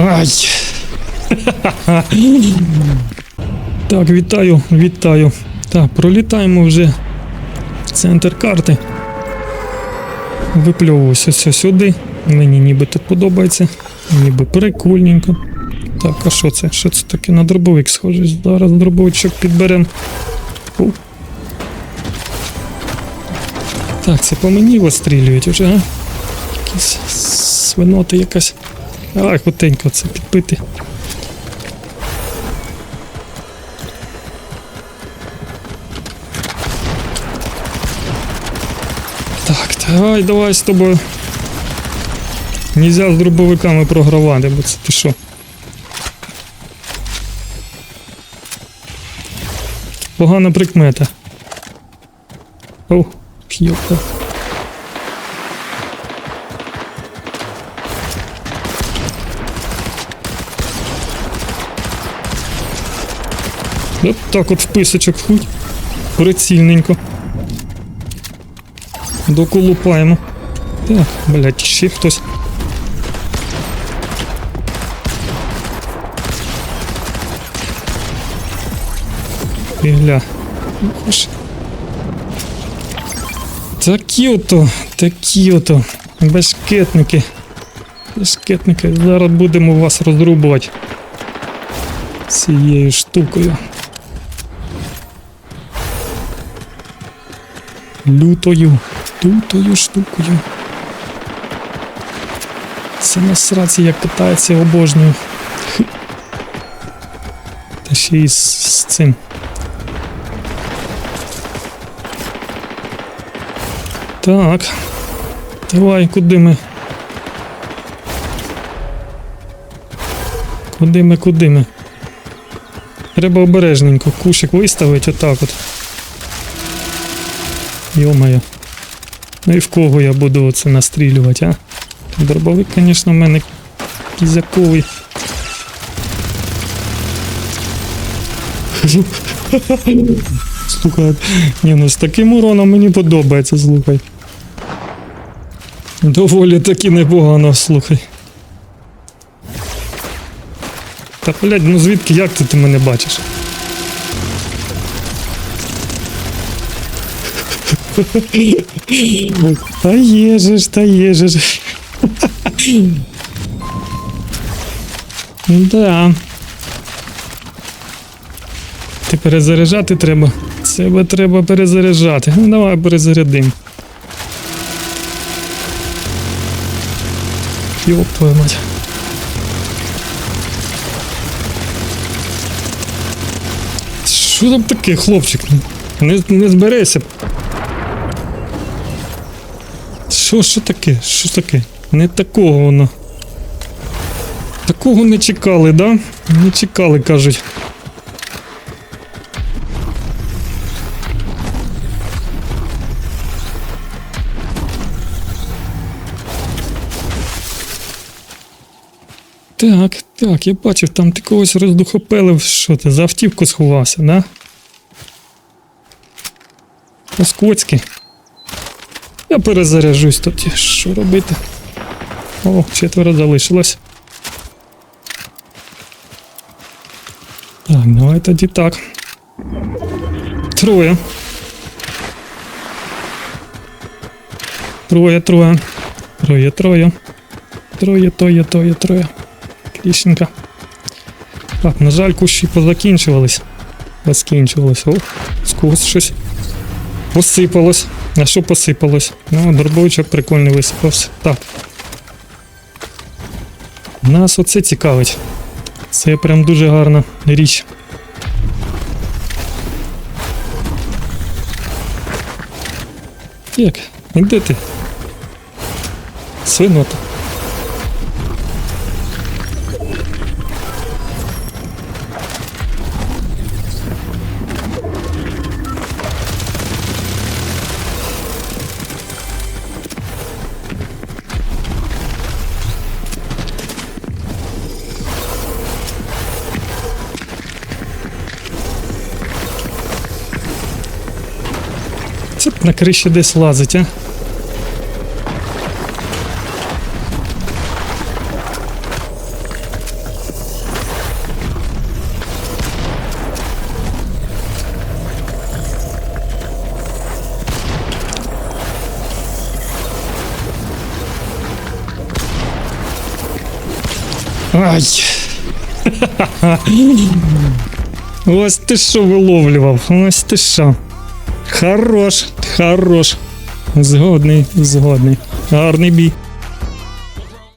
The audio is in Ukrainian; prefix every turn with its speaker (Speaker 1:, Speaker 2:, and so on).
Speaker 1: Ай! Так, вітаю, вітаю. Так, пролітаємо вже центр карти. Випльовуюся все сюди. Мені ніби тут подобається. Ніби прикольненько. Так, а що це? Що це таке на дробовик схоже? Зараз дробовичок підберем. Так, це по мені вистрілюють уже, а? Якісь свиноти якась. Ай, хутенько це підпити. Так, давай, давай з тобою. Нельзя з дробовиками програвати, бо це ти що? Погана прикмета. О, йопа. От так от в писочок хоть. Прицільненько. Доколупаємо. Так, блядь, ще хтось. І гля. Аж. Такі ото, такі ото. Бешкетники. Бешкетники. Зараз будемо вас розрубувати. Цією штукою. Лютою, лютою штукою. Це на сраці як катається обожнюю. Та ще й з, з цим. Так. Давай, куди ми? Куди ми, куди ми? Треба обережненько. Кушик виставити отак от. Йо-моє. Ну і в кого я буду оце настрілювати, а? Дробовик, звісно, в мене кізяковий. Слухай, ні, ну з таким уроном мені подобається, слухай. Доволі таки непогано, слухай. Та блядь, ну звідки як ти, ти мене бачиш? Та є та є. Да. Ти перезаряджати треба. Себе треба перезаряджати. Ну давай перезарядим. Йоп твою мать. Що там таке, хлопчик? Не, не зберися. Що, що таке? Що таке? Не такого воно. Такого не чекали, да? Не чекали, кажуть. Так, так, я бачив, там ти когось роздухопелив, що ти за автівку сховався, да? Оскоцький. Я перезаряжусь тут. Що робити? О, четверо залишилось. Так, давай тоді так. Троє. Троє, троє. Троє, троє. Троє, троє, троє, троє. Отлічненько. Так, на жаль, кущі позакінчувались. Поскінчувались. О, когось щось посипалось. А що посипалось? Ну, дробовичок прикольний висипався. Так. Нас оце цікавить. Це прям дуже гарна річ. Як? Де ти? Свинота. на крыше десь лазить, а? Ай! Ось ти що виловлював? Ось ти що. Хорош, хорош. Згодний, згодний. Гарний бій.